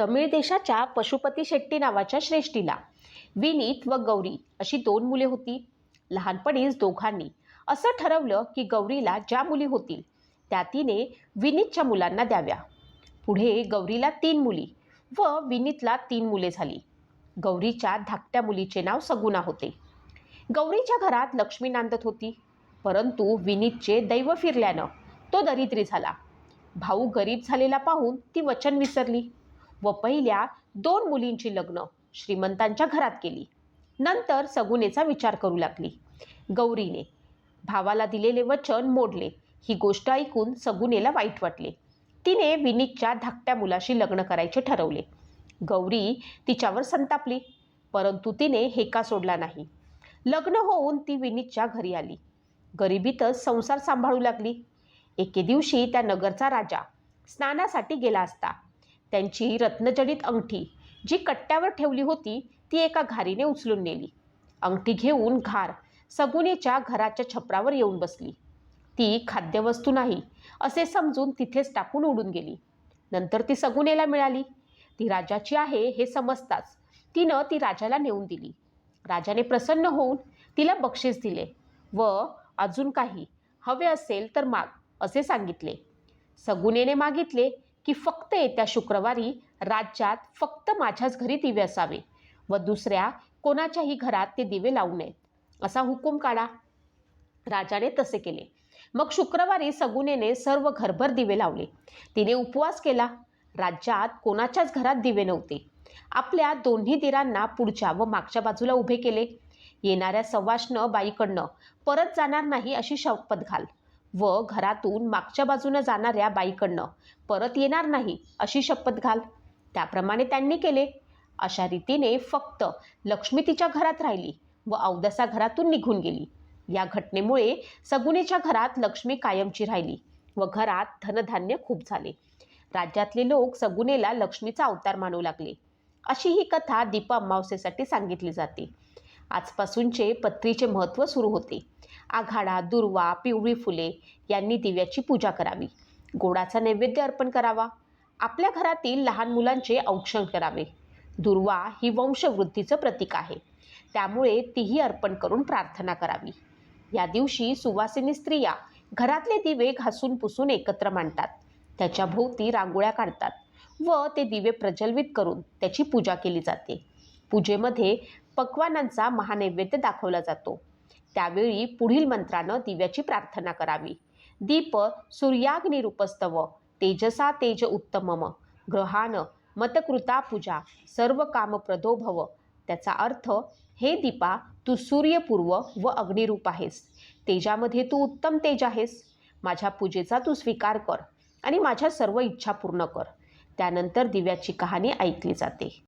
तमिळ देशाच्या पशुपती शेट्टी नावाच्या श्रेष्ठीला विनीत व गौरी अशी दोन मुले होती. लहानपणीच दोघांनी असं ठरवलं की गौरीला ज्या मुली होतील त्या तिने विनीतच्या मुलांना द्याव्या. पुढे गौरीला तीन मुली व विनीतला तीन मुले झाली. गौरीच्या धाकट्या मुलीचे नाव सगुणा होते. गौरीच्या घरात लक्ष्मी नांदत होती परंतु विनीतचे दैव फिरल्यानं तो दरिद्री झाला. भाऊ गरीब झालेला पाहून ती वचन विसरली. व पहिल्या दोन मुलींची लग्न श्रीमंतांच्या घरात केली. नंतर सगुनेचा विचार करू लागली. गौरीने भावाला दिलेले वचन मोडले. ही गोष्ट ऐकून सगुनेला वाईट वाटले. तिने विनीतच्या धाकट्या मुलाशी लग्न करायचे ठरवले. गौरी तिच्यावर संतापली परंतु तिने हेका सोडला नाही. लग्न होऊन ती विनीतच्या घरी आली. गरिबीतच संसार सांभाळू लागली. एके दिवशी त्या नगरचा राजा स्नानासाठी गेला असता. त्यांची रत्नजडित अंगठी जी कट्ट्यावर ठेवली होती ती एका घारीने उचलून नेली. अंगठी घेऊन घार सगुनेच्या घराच्या छपरावर येऊन बसली. ती खाद्यवस्तू नाही असे समजून तिथेच टाकून उडून गेली. नंतर ती सगुनेला मिळाली. ती राजाची आहे हे समजताच तिनं ती राजाला नेऊन दिली. राजाने प्रसन्न होऊन तिला बक्षीस दिले व अजून काही हवे असेल तर माग असे सांगितले. सगुनेने मागितले की फक्त येत्या शुक्रवारी राज्यात फक्त माझ्याच घरी दिवे असावे व दुसऱ्या कोणाच्याही घरात ते दिवे लावू नयेत. असा हुकूम काढा. राजाने तसे केले. मग शुक्रवारी सगुनेने सर्व घरभर दिवे लावले. तिने उपवास केला. राज्यात कोणाच्याच घरात दिवे नव्हते. आपल्या दोन्ही दिरांना पुढच्या व मागच्या बाजूला उभे केले. येणाऱ्या सवाष्ण बाईकडनं परत जाणार नाही अशी शपथ घाल. व घरातून मागच्या बाजूनं जाणाऱ्या बाईकडनं परत येणार नाही अशी शपथ घाल. त्याप्रमाणे त्यांनी केले. अशा रीतीने फक्त लक्ष्मी तिच्या घरात राहिली व अवदसा घरातून निघून गेली. या घटनेमुळे सगुनेच्या घरात लक्ष्मी कायमची राहिली व घरात धनधान्य खूप झाले. राज्यातले लोक सगुनेला लक्ष्मीचा अवतार मानू लागले. अशी ही कथा दीप अमावस्येसाठी सांगितली जाते. आजपासूनचे पत्रीचे महत्त्व सुरू होते. आघाडा दुर्वा पिवळी फुले यांनी दिव्याची पूजा करावी. गोडाचा नैवेद्य अर्पण करावा. आपल्या घरातील लहान मुलांचे औक्षण करावे. दुर्वा ही वंशवृद्धीचं प्रतीक आहे. त्यामुळे तीही अर्पण करून प्रार्थना करावी. या दिवशी सुवासिनी स्त्रिया घरातले दिवे घासून पुसून एकत्र मांडतात. त्याच्या भोवती रांगोळ्या काढतात व ते दिवे प्रज्वलित करून त्याची पूजा केली जाते. पूजेमध्ये पक्वानांचा महानैवेद्य दाखवला जातो. त्यावेळी पुढील मंत्रानं दिव्याची प्रार्थना करावी. दीप सूर्याग्निरूपस्तव तेजसा तेज उत्तमम ग्रहान मतकृता पूजा सर्व कामप्रदो भव त्याचा अर्थ हे दीपा तू सूर्यपूर्व व अग्निरूप आहेस. तेजामध्ये तू उत्तम तेज आहेस. माझ्या पूजेचा तू स्वीकार कर आणि माझ्या सर्व इच्छा पूर्ण कर. त्यानंतर दिव्याची कहाणी ऐकली जाते.